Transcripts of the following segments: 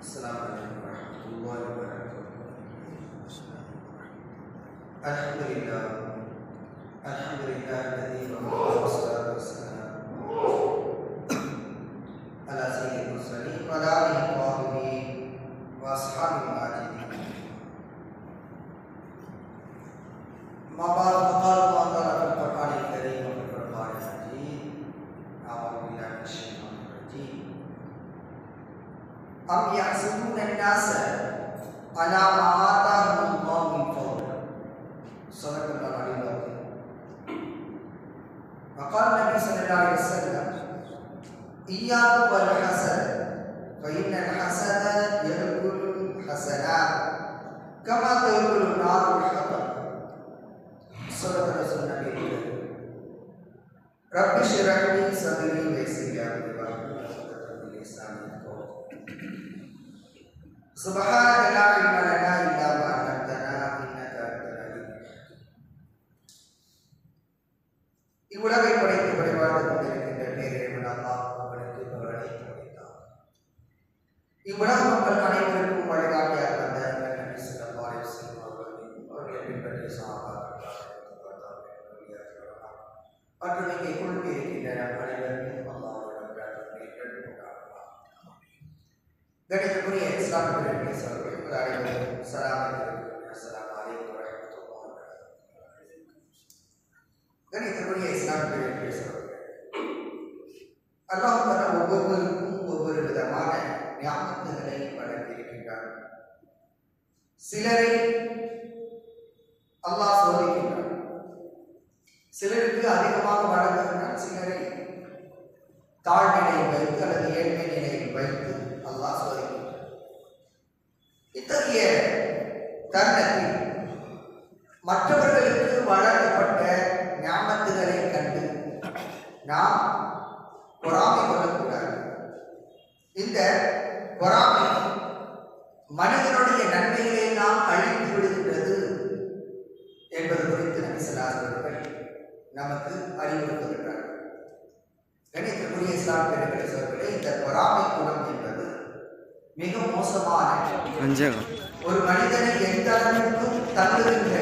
السلام عليكم ورحمة الله وبركاته. الحمد لله. الحمد لله الذي وفق والصلاة والسلام. إياكم والحسد فإن الحسد يأكل الحسنات كما تأكل النار الحطب صدق رسول النبي. رب اشرح لي صدري ويسر لي أمري واحلل عقدة बड़ा नंबर आने पर ऊपर का क्या करता है? मैथमेटिक्स का बारे से और रिलेटेड करके साथ का करता है और तुम्हें के कुल के की तरह बड़े लगते हैं अल्लाह और रब्बा तो रिलेटेड होगा दैट इज़ पूरी एग्ज़ाम के लिए सर। के बारे में सलाम अस्सलाम वालेकुम व रहमतुल्लाह दैट इज़ पूरी एग्ज़ाम के लिए सर। अल्लाह ताला वो को சிலரை அல்லாஹ் சோதிக்கின்றான். சிலருக்கு அதிகமாக வழங்குகின்றான் சிலரை தாழ்நிலையில் வைத்து அல்லது ஏழ்மை நிலையில் வைத்து அல்லாஹ் சோதிக்கின்றான். இத்தகைய தருணத்தில் மற்றவர்களுக்கு வழங்கப்பட்ட ஞாபகத்துகளை கண்டு நாம் பொறாமை கொள்ளக்கூடாது. இந்த பொறாமை மனிதனுடைய நன்மைகளை நாம் அழித்து விடுகின்றது என்பது குறித்து நபிசல்லாசர்கள் நமக்கு அறிவுறுத்துகின்றார் கணிதக்குரிய இஸ்லாம் சொல்களே இந்த பொறாமை குணம் என்பது மிக மோசமான ஒரு மனிதனை எந்த அளவிற்கும் தள்ளுகின்ற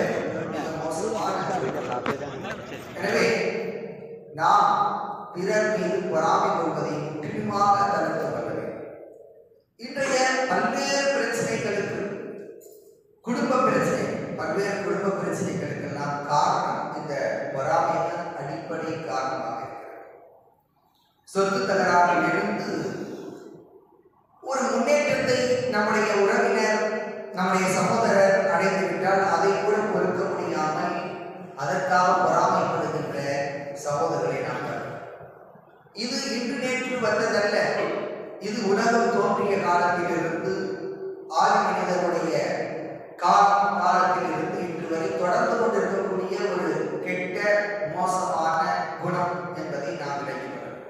எனவே நாம் பிறர் மீது பொறாமை கொள்வதை முற்றிலுமாக தவிர்த்து கொள்ள வேண்டும். இன்றைய பல்வேறு பிரச்சனைகளுக்கு குடும்ப பிரச்சனை பல்வேறு குடும்ப பிரச்சனைகளுக்கெல்லாம் காரணம் இந்த அடிப்படை காரணமாக இருக்கிறது. சொத்து தகராறில் இருந்து ஒரு முன்னேற்றத்தை நம்முடைய உறவினர் நம்முடைய சகோதரர் அடைந்து விட்டால் அதை கூட பொறுக்க முடியாமல் அதற்காக பொறாமைப்படுகின்ற சகோதரர்களை நாம் இது இன்று நேற்று வந்ததல்ல. இது உலகம் தோன்றிய காலத்திலிருந்து ஆதி மனிதனுடைய காலம் காலத்திலிருந்து இன்று வரை தொடர்ந்து கொண்டிருக்கக்கூடிய ஒரு கெட்ட மோசமான குணம் என்பதை நாம் விளங்கிக் கொள்ளலாம்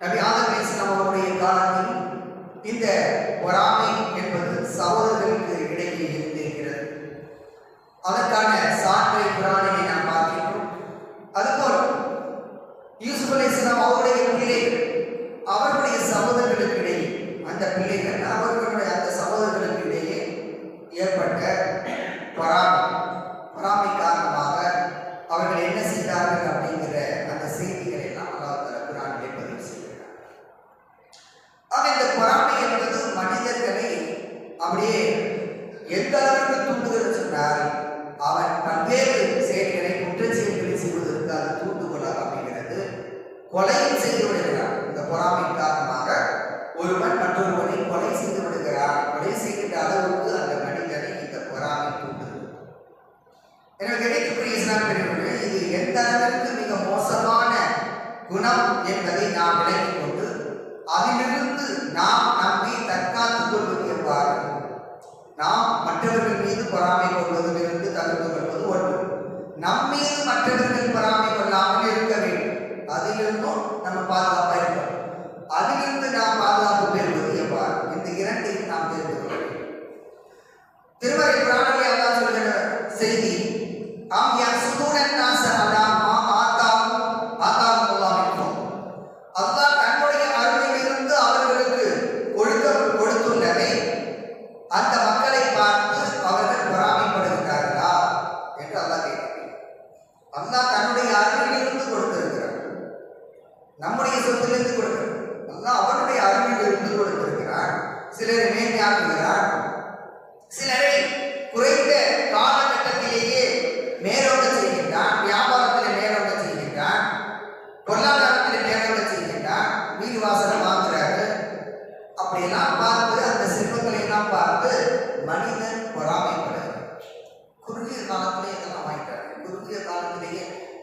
நபி ஆதம் அலைஹிஸ்ஸலாம் அவருடைய காலத்தில் இந்த பொறாமை என்பது சகோதரர்களுக்கு இடையே இருந்திருக்கிறது அதற்கான சான்றை குரானிலே நாம் பார்க்கிறோம் அதுபோல் யூசுப் அலைஹிஸ்ஸலாம் அவருடைய பிள்ளைகள் அவர்களுடைய சகோதரர்களுக்கு இடையே அந்த பிள்ளைகள் அவர்களுடைய அந்த சகோதரர்களுக்கு இடையே ஏற்பட்ட பொறாமை பொறாமை காரணமாக அவர்கள் என்ன செய்தார்கள் அப்படிங்கிற அந்த செய்திகளை எல்லாம் அல்லாஹ் தஆலா குரானிலே பதிவு செய்கிறார் ஆக இந்த பொறாமை என்பது மனிதர்களை அப்படியே எந்த அளவுக்கு தூண்டுகிறது சொன்னால் அவன் பல்வேறு செயல்களை குற்ற செயல்களை செய்வதற்கு அது தூண்டுகோலாக அப்படிங்கிறது கொலையும் செய்து விடுகிறான் இந்த பொறாமை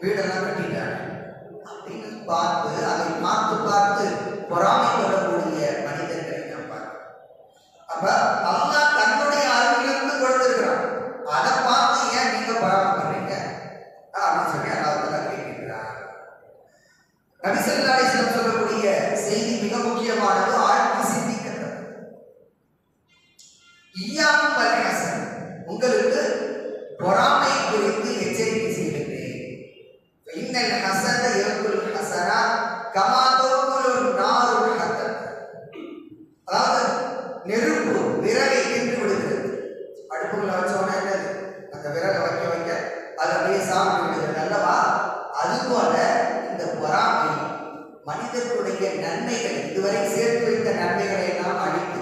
पेड़ लगाकर ठीक है। अब एक बात மனிதர்களுடைய நன்மைகள் இதுவரை சேர்த்து வைத்த நன்மைகளை எல்லாம் அழித்து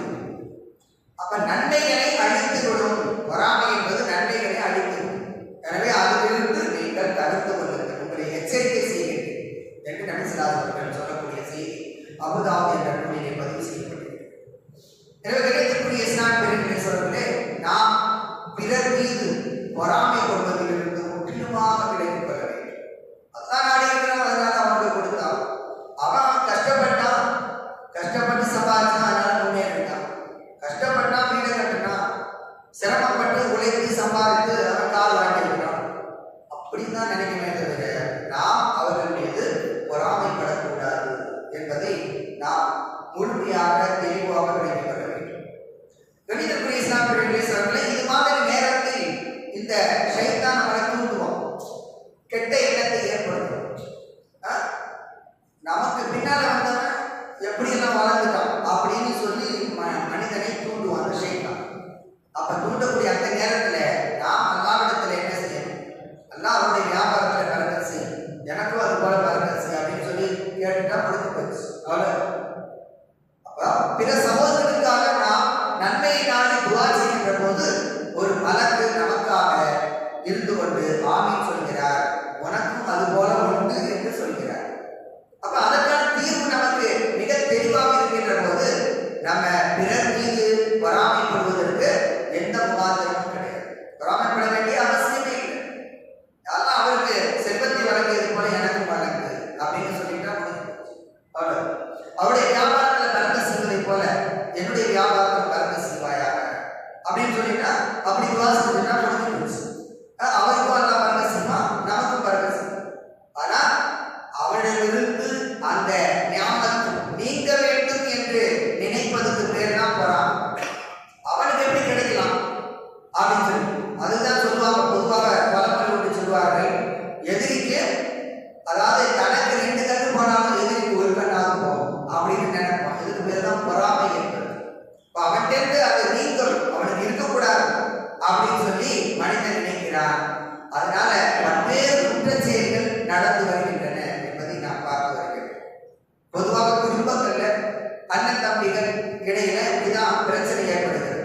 அண்ணன் தம்பிகள் இடையில இப்படிதான் பிரச்சனை ஏற்படுகிறது.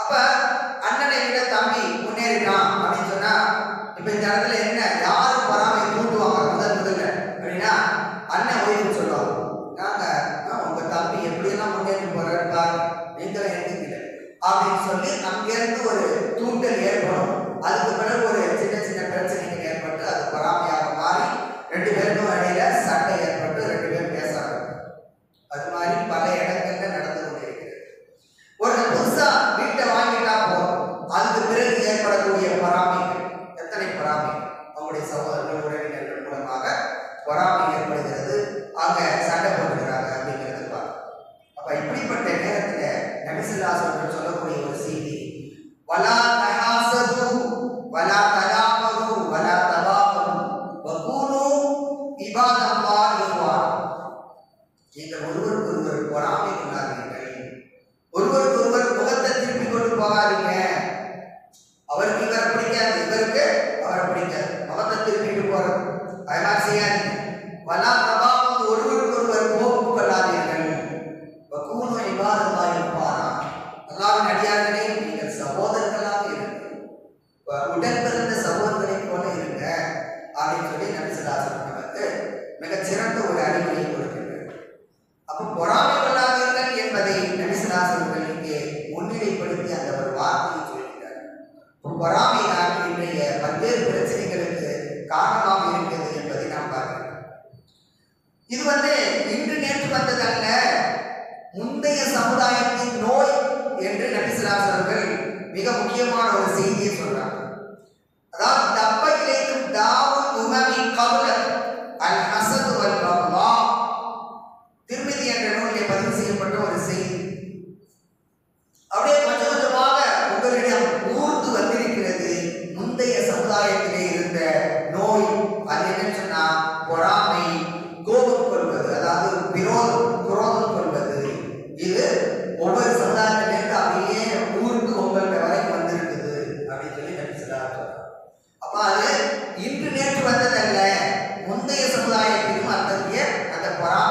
அப்ப அண்ணனை விட தம்பி முன்னேறினான். Ojalá बड़ा में இன்று நேற்று வந்ததல்ல. முந்தைய சமுதாயத்திலும் அத்தகைய அந்த பரா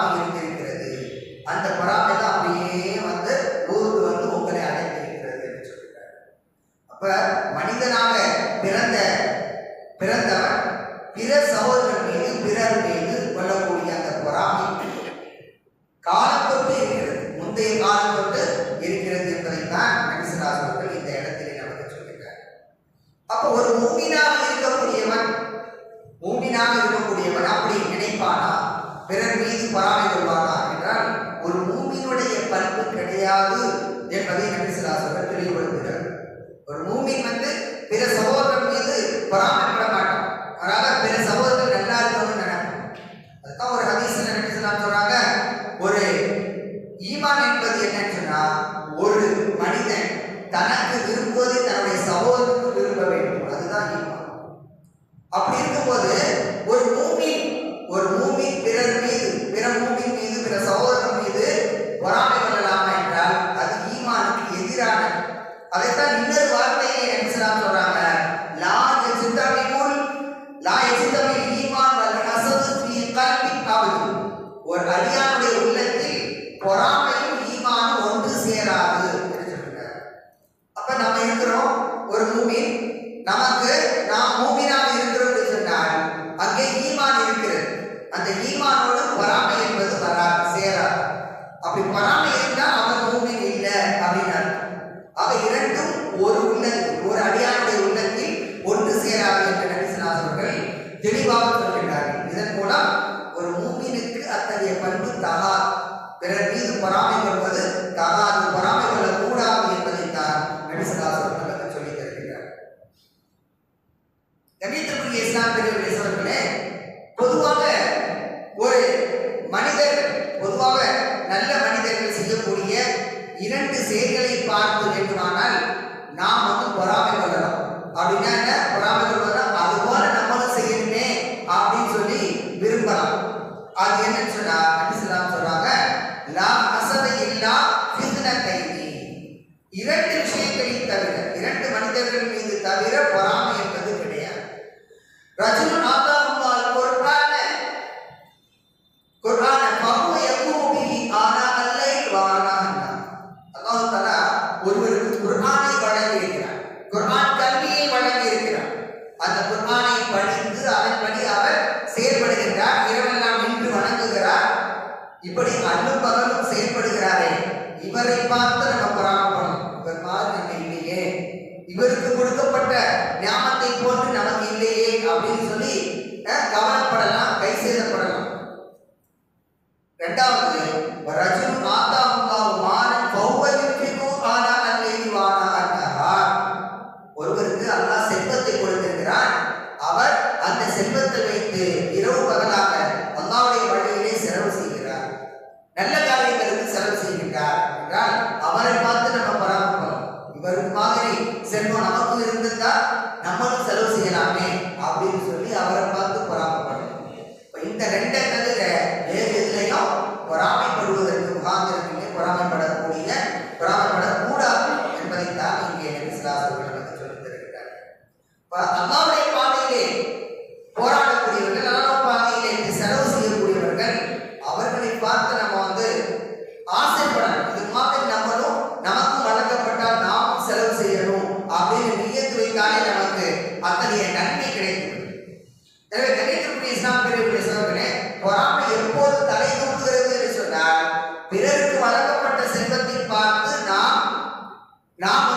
நாம்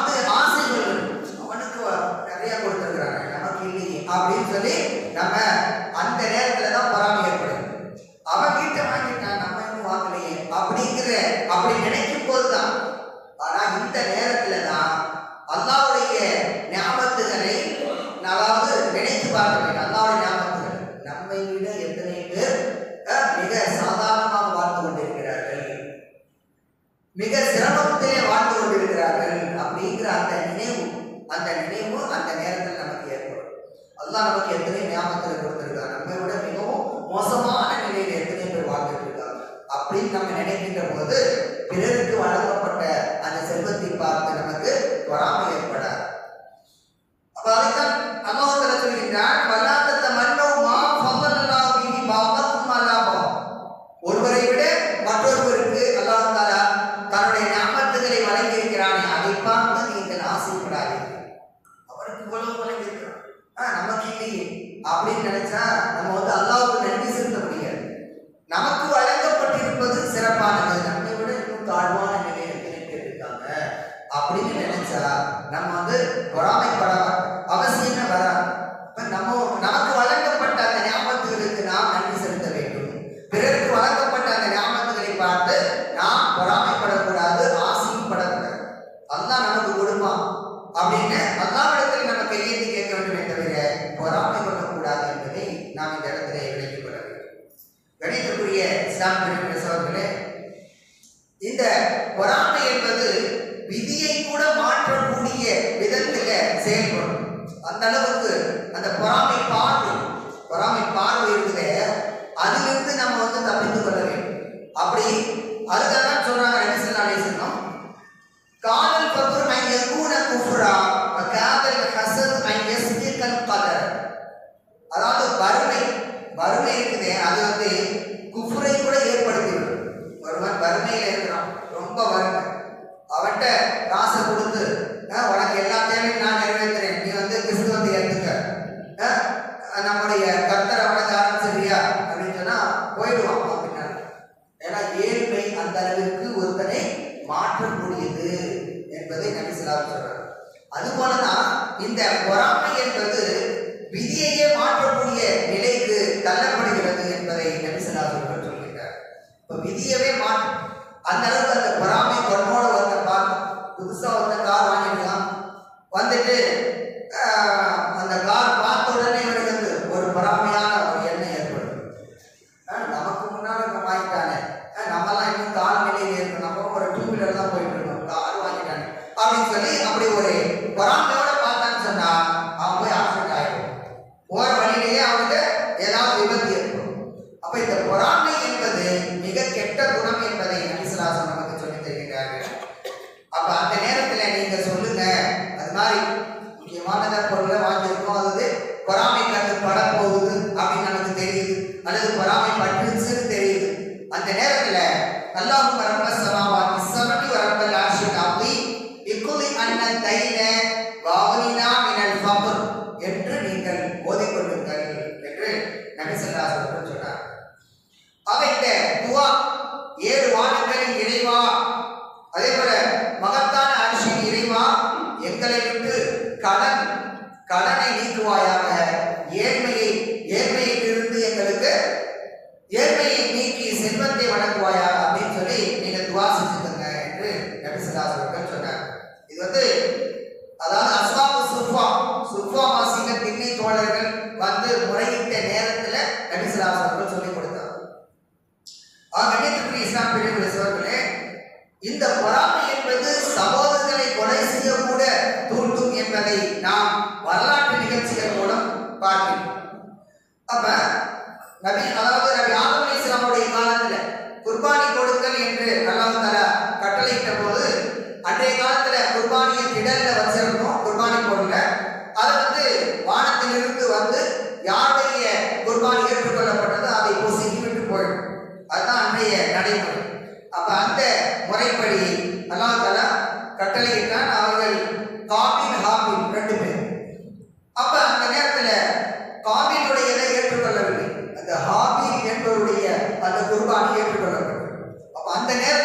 importante கூடாதுன்னு சொல்றாரு அது போலதான் இந்த பொறாமை என்பது விதியையே மாற்றக்கூடிய நிலைக்கு தள்ளப்படுகிறது என்பதை நபிசலாசர்கள் சொல்கிறார் இப்ப விதியவே மாற்ற. அந்த அளவுக்கு அந்த பொறாமை கொடமோடு வந்த பார்க்க புதுசா வந்த கார் வாங்கிக்கலாம் வந்துட்டு va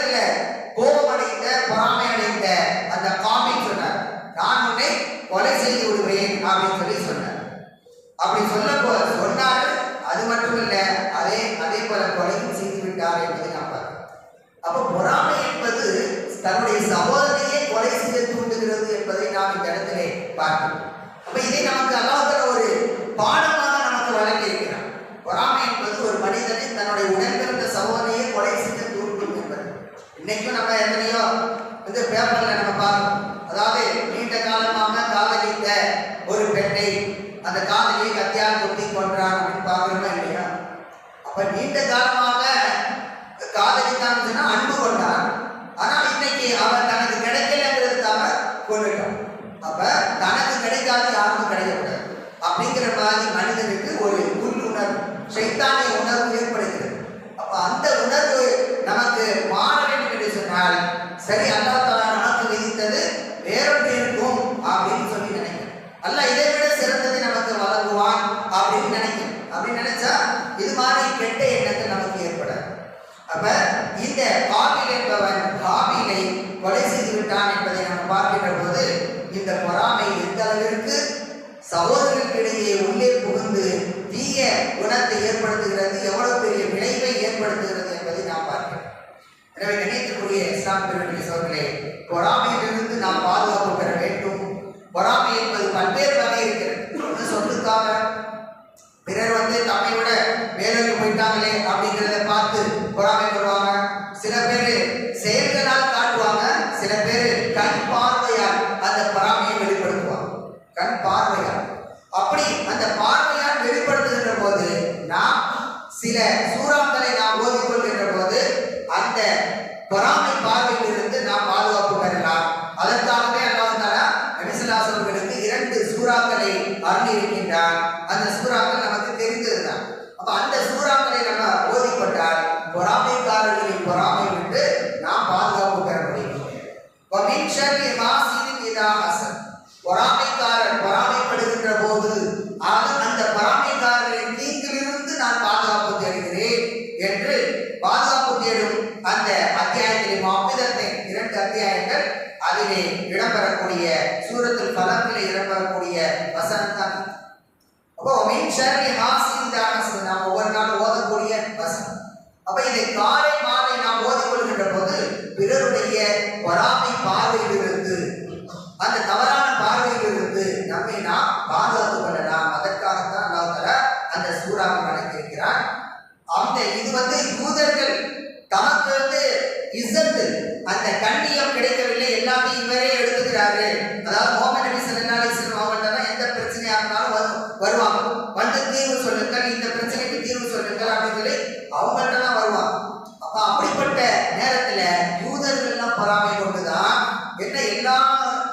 de darle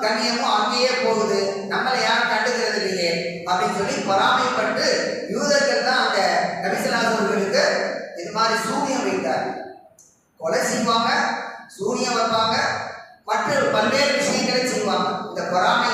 கண்ணியமும் அங்கேயே போகுது. நம்மளை யாரும் கண்டுக்கிறது இல்லையே அப்படின்னு சொல்லி பொறாமைப்பட்டு யூதர்கள் தான் அந்த நபிசலாதவர்களுக்கு இது மாதிரி சூரியம் வைத்தார். கொலை செய்வாங்க சூரியம் வைப்பாங்க மற்ற பல்வேறு விஷயங்களை செய்வாங்க. இந்த பொறாமை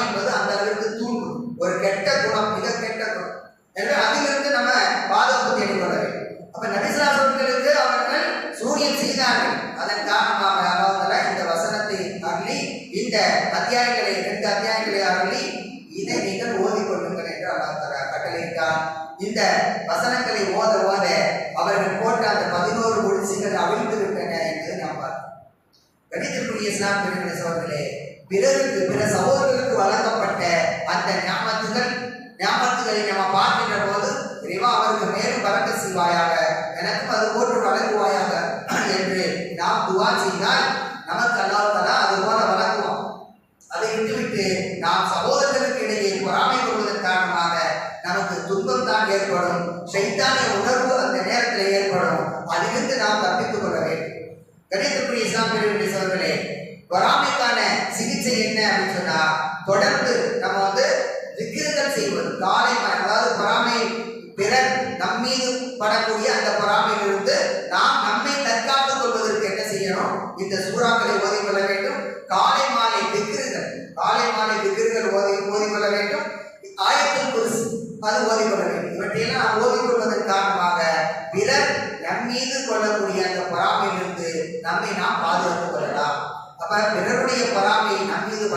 என்பது பிறருக்கு பிற சகோதரர்களுக்கு வழங்கப்பட்ட அந்த ஞாபகத்துகள் ஞாபகத்துகளை நம்ம பார்க்கின்ற போது இறைவா அவருக்கு மேலும் வழங்க செய்வாயாக எனக்கும் அது போன்று வழங்குவாயாக என்று நாம் துவா செய்தால் நமக்கு அல்லாததா அது போல வழங்குவோம் அதை விட்டுவிட்டு நாம் சகோதரர்களுக்கு இடையே பொறாமை கொள்வதன் காரணமாக நமக்கு துன்பம் தான் ஏற்படும் சைத்தானிய உணர்வு அந்த நேரத்தில் ஏற்படும். அதிலிருந்து நாம் தப்பித்துக் கொள்ள வேண்டும். கணிதத்துக்குரிய இஸ்லாமியர்களே பொறாமைக்கான என்ன அப்படின்னு சொன்னா தொடர்ந்து நம்ம வந்து விக்கிரங்கள் செய்வது காலை அதாவது பொறாமை பிறர் நம்மீது படக்கூடிய அந்த பொறாமையிலிருந்து நாம் நம்மை தற்காத்துக் கொள்வதற்கு என்ன செய்யணும்? இந்த சூறாக்களை ஓதிக்கொள்ள வேண்டும். காலை மாலை விக்கிரங்கள் காலை மாலை விக்கிரங்கள் ஓதி கொள்ள வேண்டும். ஆயத்தில் குருசு அது ஓதி கொள்ள வேண்டும். இவற்றையெல்லாம் நாம் ஓதிக்கொள்வதன் காரணமாக பிறர் நம்மீது கொள்ளக்கூடிய அந்த பொறாமையிலிருந்து நம்மை நாம் பாதுகாத்துக் கொள்ளலாம். அப்ப பிறருடைய பொறாமையை மீது